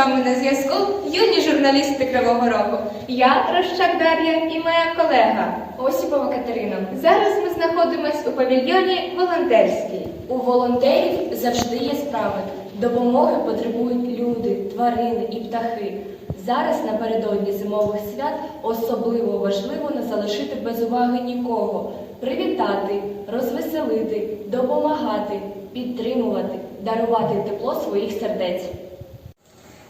вами на зв'язку юні журналісти Кривого Рогу. Я Рощак Дар'я і моя колега Осіпова Катерина. Зараз ми знаходимось у павільйоні волонтерський. У волонтерів завжди є справи. Допомоги потребують люди, тварини і птахи. Зараз напередодні зимових свят особливо важливо не залишити без уваги нікого, привітати, розвеселити, допомагати, підтримувати, дарувати тепло своїх сердець.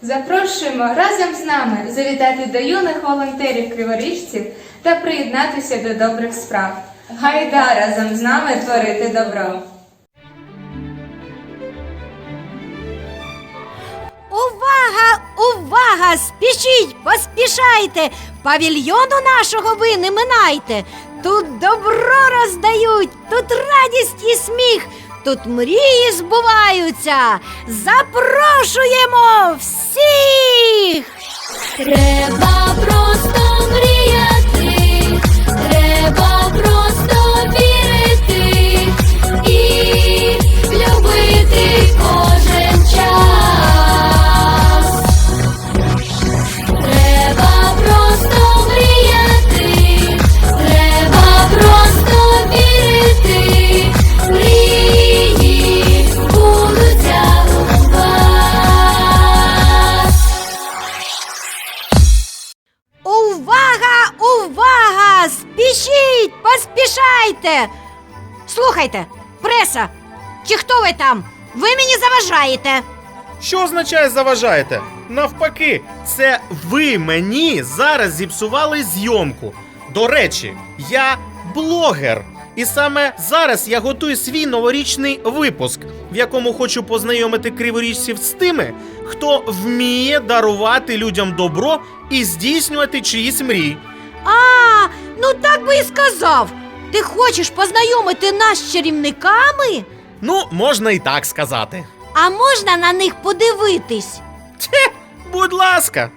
Запрошуємо разом з нами завітати до юних волонтерів криворіжців та приєднатися до добрих справ. Гайда разом з нами творити добро. Увага, увага! Спішіть, поспішайте! Павільйону нашого ви не минайте. Тут добро роздають, тут радість і сміх, тут мрії збуваються. Запрошуємо всіх! Треба просто мріяти, Слухайте, преса, чи хто ви там? Ви мені заважаєте. Що означає заважаєте? Навпаки, це ви мені зараз зіпсували зйомку. До речі, я блогер. І саме зараз я готую свій новорічний випуск, в якому хочу познайомити криворіжців з тими, хто вміє дарувати людям добро і здійснювати чиїсь мрії. А, ну так би і сказав. Ти хочеш познайомити нас з чарівниками? Ну, можна і так сказати. А можна на них подивитись? Тьхе, будь ласка.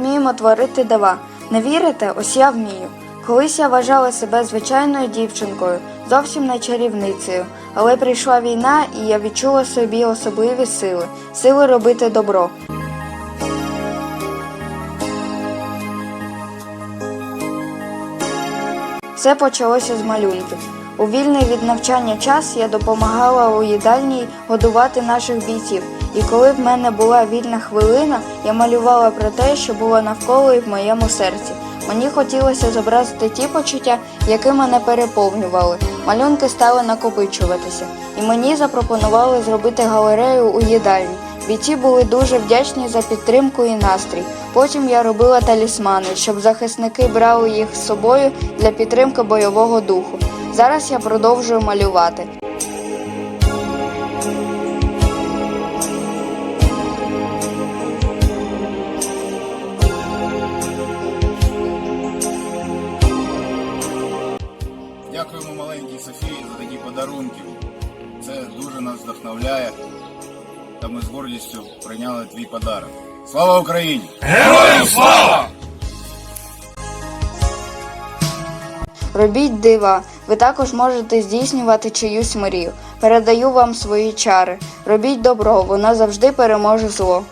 Вміємо творити дива. Не вірите? Ось я вмію. Колись я вважала себе звичайною дівчинкою, зовсім не чарівницею. Але прийшла війна, і я відчула собі особливі сили, сили робити добро. Все почалося з малюнків. У вільний від навчання час я допомагала у їдальні годувати наших бійців. І коли в мене була вільна хвилина, я малювала про те, що було навколо і в моєму серці. Мені хотілося зобразити ті почуття, які мене переповнювали. Малюнки стали накопичуватися, і мені запропонували зробити галерею у їдальні. Бійці були дуже вдячні за підтримку і настрій. Потім я робила талісмани, щоб захисники брали їх з собою для підтримки бойового духу. Зараз я продовжую малювати. Вдохновляє. Та ми з гордістю прийняли твій подарок. Слава Україні! Героям слава! Робіть дива. Ви також можете здійснювати чиюсь мрію. Передаю вам свої чари. Робіть добро, воно завжди переможе зло.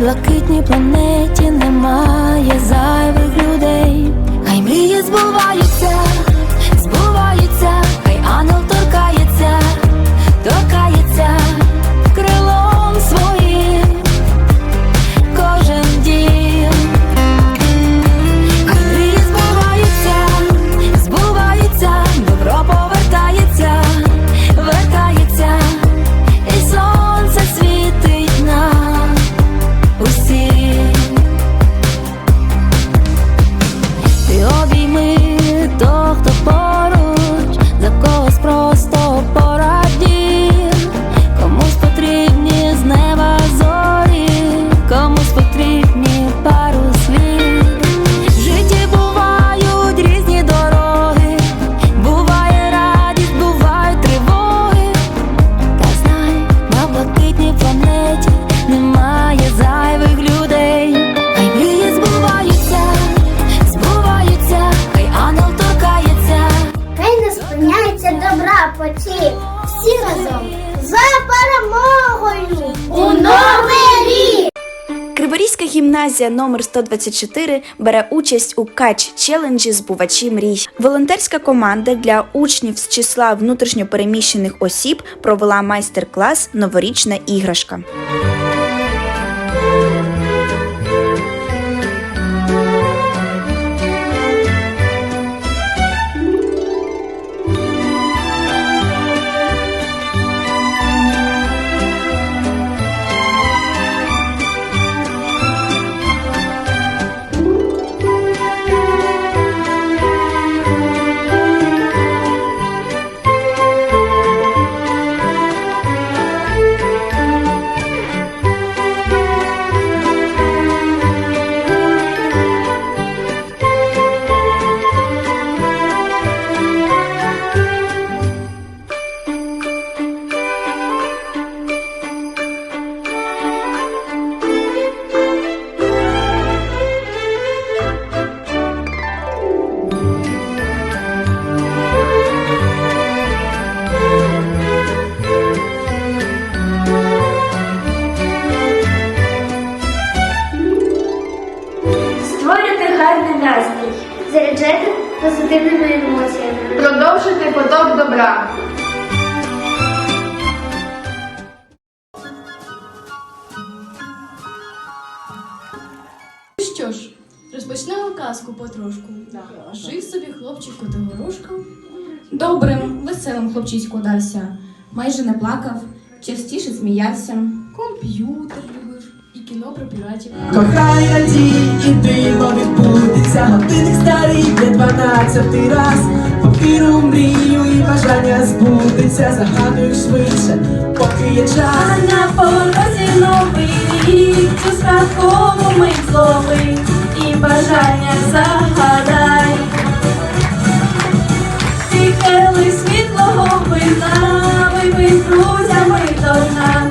Блакитній планеті немає зайвих людей. Хай мрії збуваються, збуваються, хай ангел гімназія номер 124 бере участь у кач челенджі збувачі мрій. Волонтерська команда для учнів з числа внутрішньопереміщених осіб провела майстер-клас Новорічна іграшка. Позитивними емоціями. Продовжити поток добра. Що ж, розпочнемо казку потрошку. Жив собі хлопчик котигорошка. Добрим, веселим хлопчисько дався. Майже не плакав, частіше сміявся. Комп'ютер кіно про піратів. Кохай радій і диво відбудеться. Годинник старий для дванадцятий раз. Повіру мрію і бажання збудеться. Загадуй швидше, поки є час. На порозі новий рік, цю святкову мить злови і бажання загадай. Тихе світлого вина, випий з друзями до дна,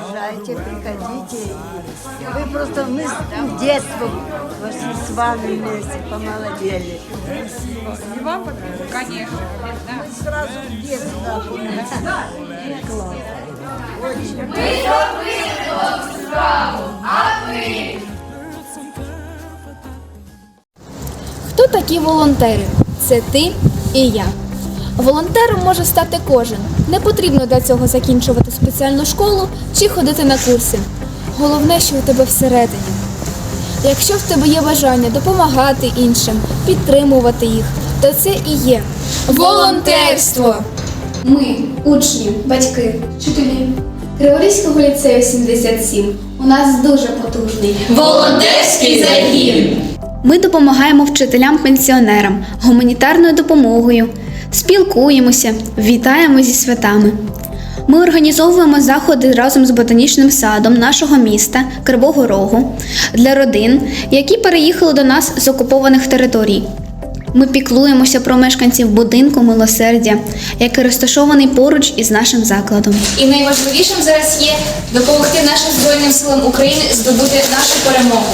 нам приезжайте, приходите. Вы просто мы с детства вошли с вами вместе, помолодели. И вам Конечно. Мы сразу в детство. Класс. Очень. Хто такі волонтери? Це ти і я. Волонтером може стати кожен. Не потрібно для цього закінчувати спеціальну школу чи ходити на курси. Головне, що у тебе всередині. Якщо в тебе є бажання допомагати іншим, підтримувати їх, то це і є волонтерство. Ми, учні, батьки, вчителі Криворізького ліцею 77. У нас дуже потужний Волонтерський загін! Ми допомагаємо вчителям-пенсіонерам гуманітарною допомогою, спілкуємося, вітаємо зі святами. Ми організовуємо заходи разом з ботанічним садом нашого міста Кривого Рогу для родин, які переїхали до нас з окупованих територій. Ми піклуємося про мешканців будинку милосердя, який розташований поруч із нашим закладом. І найважливішим зараз є допомогти нашим Збройним силам України здобути нашу перемогу.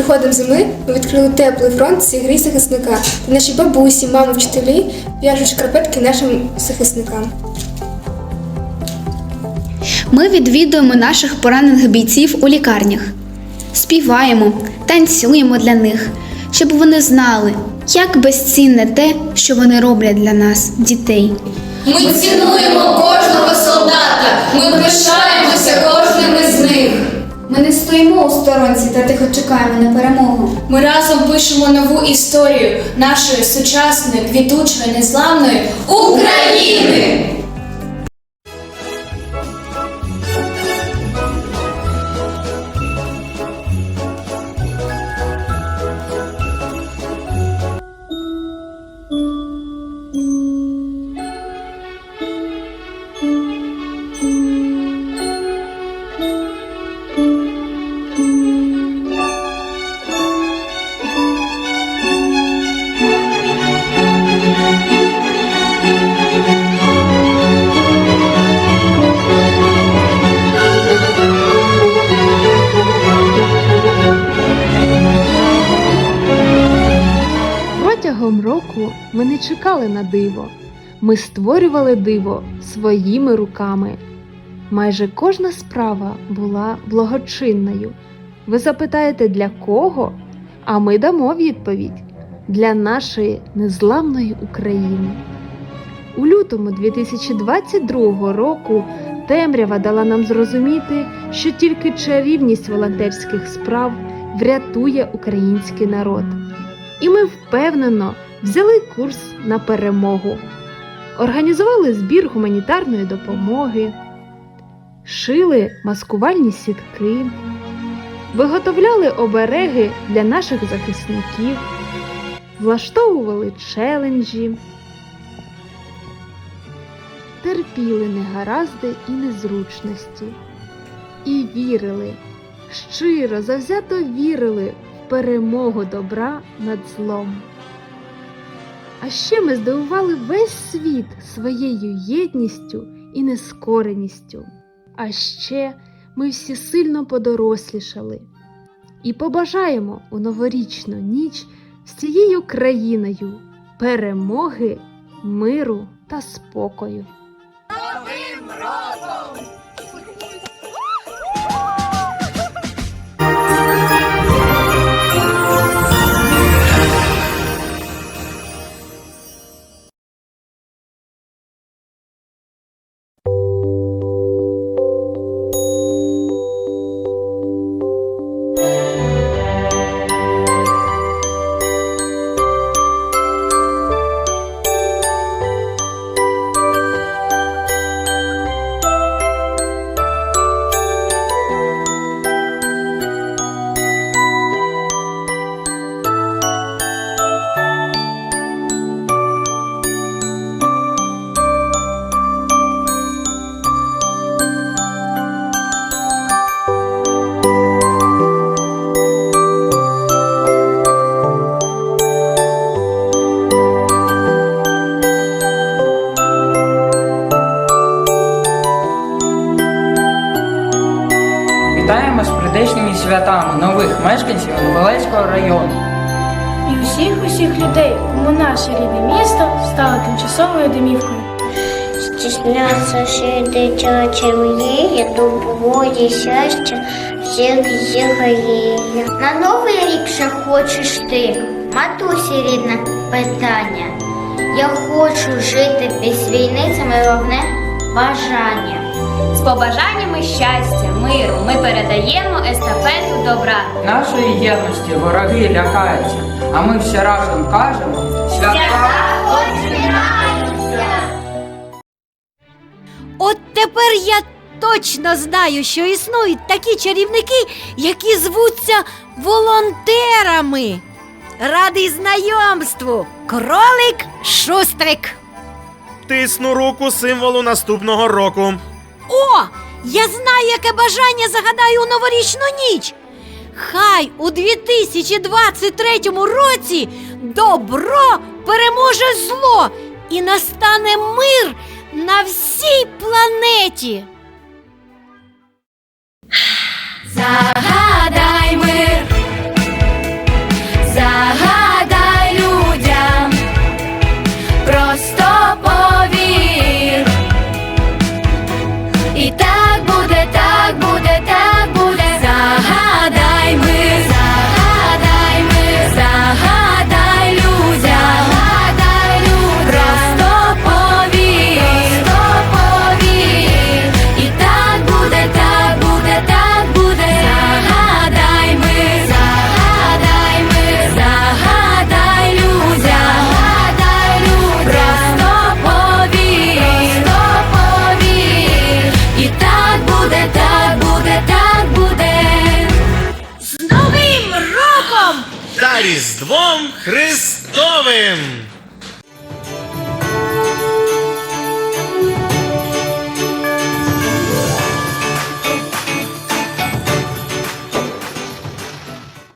Приходом зими ми відкрили теплий фронт з ігри захисника. Наші бабусі, мами, вчителі в'яжуть шкарпетки нашим захисникам. Ми відвідуємо наших поранених бійців у лікарнях, співаємо, танцюємо для них, щоб вони знали, як безцінне те, що вони роблять для нас, дітей. Ми цінуємо кожного солдата, ми пишаємося кожним із них. Ми не стоїмо у сторонці та тихо чекаємо на перемогу. Ми разом пишемо нову історію нашої сучасної, квітучої, незламної України! Ми створювали диво своїми руками. Майже кожна справа була благочинною. Ви запитаєте, для кого? А ми дамо відповідь для нашої незламної України. У лютому 2022 року темрява дала нам зрозуміти, що тільки чарівність волонтерських справ врятує український народ. І ми впевнено взяли курс на перемогу, організували збір гуманітарної допомоги, шили маскувальні сітки, виготовляли обереги для наших захисників, влаштовували челенджі, терпіли негаразди і незручності і вірили, щиро, завзято вірили в перемогу добра над злом. А ще ми здивували весь світ своєю єдністю і нескореністю. А ще ми всі сильно подорослішали і побажаємо у новорічну ніч з цією країною перемоги, миру та спокою. Святами нових мешканців Новолецького району. І усіх усіх людей, кому наше рідне місто стало тимчасовою домівкою. Стесняться ще дитячі мрії, добро і щастя всіх зігріє. На новий рік ще хочеш ти, матусі рідне питання. Я хочу жити без війни, це мировне бажання. З побажаннями щастя, миру ми передаємо естафету добра. Нашої єдності вороги лякаються, а ми всі разом кажемо свята! От тепер я точно знаю, що існують такі чарівники, які звуться волонтерами. Радий знайомству! Кролик Шустрик. Тисну руку символу наступного року. О! Я знаю, яке бажання загадаю у новорічну ніч. Хай у 2023 році добро переможе зло і настане мир на всій планеті.